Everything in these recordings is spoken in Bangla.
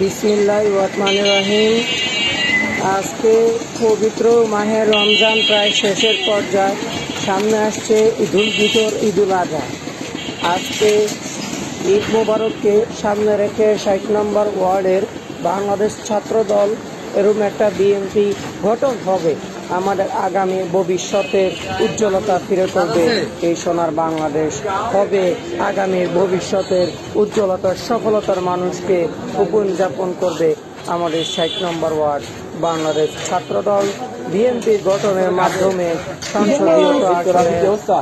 বিসমিল্লাহ ওয়াতমান রহিম। আজকে পবিত্র মাহে রমজান প্রায় শেষের পর্যায়ে। সামনে আসছে ঈদুল ফিতর, ঈদুল আজহা আজকে ঈদ মোবারককে সামনে রেখে ষাট নম্বর ওয়ার্ডের বাংলাদেশ ছাত্র দল এরকম একটা বিএনপি গঠন হবে আমাদের আগামী ভবিষ্যতের উজ্জ্বলতা ফিরে করবে এই সোনার বাংলাদেশ হবে আগামী ভবিষ্যতের উজ্জ্বলতার সফলতার মানুষকে উপযাপন করবে আমাদের ষাট number ward. Bangladesh Chhatradal BNP গঠনের মাধ্যমে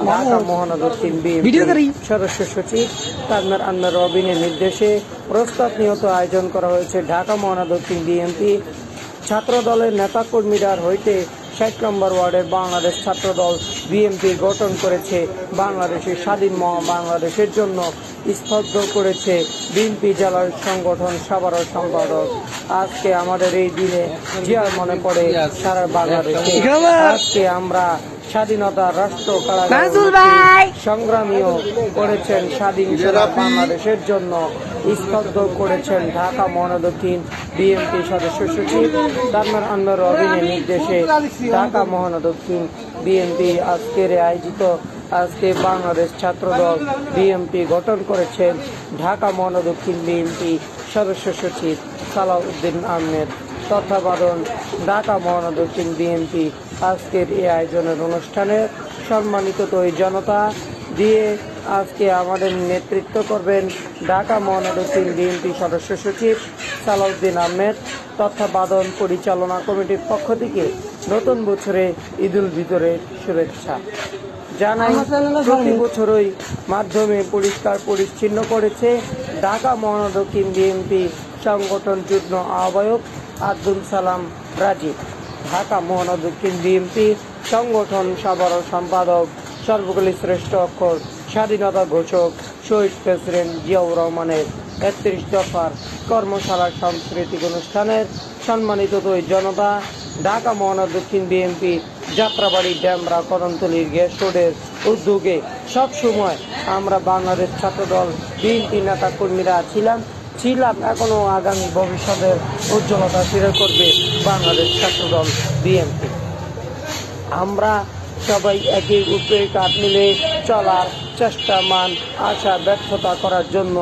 ঢাকা মহানগর তিন সদস্য সচিব তাজমার আন্নার রবিনের নির্দেশে প্রস্তাব নিহত আয়োজন করা হয়েছে। ঢাকা মহানগর তিন বিএনপি ছাত্র দলের নেতাকর্মীরা হইতে ষাট নম্বর ওয়ার্ডের বাংলাদেশ ছাত্রদল বিএনপি গঠন করেছে। বাংলাদেশের স্বাধীন মহা বাংলাদেশের জন্য স্তব্ধ করেছে বিএনপি জেলার সংগঠন সাভারের সম্পাদক। আজকে আমাদের এই দিনে জিয়ার মনে পড়ে সারা বাংলাদেশে। আজকে আমরা স্বাধীনতা রাষ্ট্র সংগ্রামীও করেছেন স্বাধীন বাংলাদেশের জন্য। স্তব্ধ করেছেন ঢাকা মহানদক্ষিণ বিএনপি সদস্য সচিব তারমার আন্নার রবিনের নির্দেশে ঢাকা মহানদক্ষিণ বিএনপি আজকের আয়োজিত আজকে বাংলাদেশ ছাত্রদল বিএনপি গঠন করেছেন ঢাকা মহানদক্ষিণ বিএনপি সদস্য সচিব সালাউদ্দিন আহমেদ। তত্ত্বাবধান ঢাকা মহানদক্ষিণ বিএনপি আজকের এই আয়োজনের অনুষ্ঠানে সম্মানিত তৈ জনতা দিয়ে আজকে আমাদের নেতৃত্ব করবেন ঢাকা মহানগর বিএনপি সদস্য সচিব সালাউদ্দিন আহমেদ। তত্ত্বাবধান পরিচালনা কমিটির পক্ষ থেকে নতুন বছরে ঈদুল ফিতরের শুভেচ্ছা। জানাই প্রতি বছরই মাধ্যমে পরিষ্কার পরিচ্ছন্ন করেছে ঢাকা মহানদক্ষিণ বিএনপি সংগঠন যুগ্ম আহ্বায়ক আব্দুল সালাম রাজীব, ঢাকা মহানদক্ষিণ বিএনপি সংগঠন সাধারণ সম্পাদক, সর্বকালী শ্রেষ্ঠ অক্ষর, স্বাধীনতা ঘোষক, শহীদ প্রেসিডেন্ট জিয়াউর রহমানের একত্রিশ দফার কর্মশালা সাংস্কৃতিক অনুষ্ঠানের সম্মানিত দুই জনতা, ঢাকা মহানগর দক্ষিণ বিএনপি যাত্রাবাড়ি ড্যামরা কদমতলির গ্যাস রোডের উদ্যোগে সবসময় আমরা বাংলাদেশ ছাত্রদল, বিএনপি নেতা কর্মীরা ছিলাম। ছিলাম এখনও আগামী ভবিষ্যতের উজ্জ্বলতা ফিরে করবে বাংলাদেশ ছাত্রদল বিএনপি। আমরা সবাই একই উপরে কাঠ মিলে চলার চেষ্টা, মান, আশা, ব্যর্থতা করার জন্য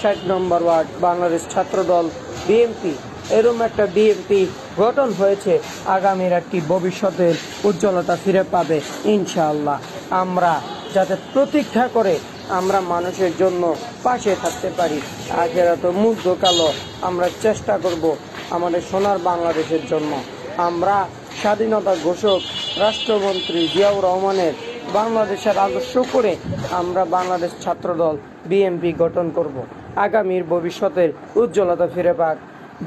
ষাট number ward Bangladesh Chhatradal BNP. এরম একটা বিএনপি গঠন হয়েছে, আগামীর একটি ভবিষ্যতের উজ্জ্বলতা ফিরে পাবে ইনশাআল্লাহ। আমরা যাতে প্রতীক্ষা করে আমরা মানুষের জন্য পাশে থাকতে পারি। আগেরা তো মুগ্ধ কালো আমরা চেষ্টা করব আমাদের সোনার বাংলাদেশের জন্য। আমরা স্বাধীনতা ঘোষক রাষ্ট্রমন্ত্রী জিয়াউর রহমানের বাংলাদেশের আদর্শ করে আমরা বাংলাদেশ ছাত্রদল বিএনপি গঠন করব। আগামীর ভবিষ্যতের উজ্জ্বলতা ফিরে পাক।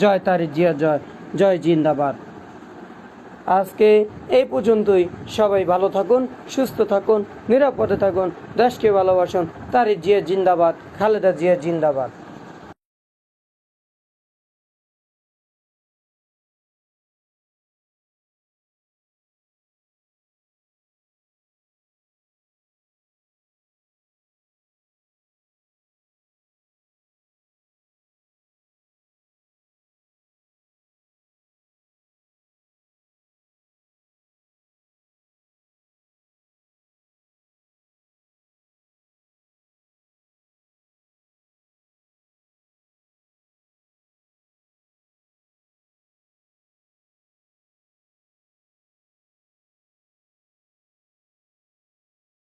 জয় তারি জিয়া, জয় জয় জিন্দাবাদ। আজকে এই পর্যন্তই। সবাই ভালো থাকুন, সুস্থ থাকুন, নিরাপদে থাকুন। দেশকে ভালোবাসুন। তারি জিয়া জিন্দাবাদ, খালেদা জিয়া জিন্দাবাদ।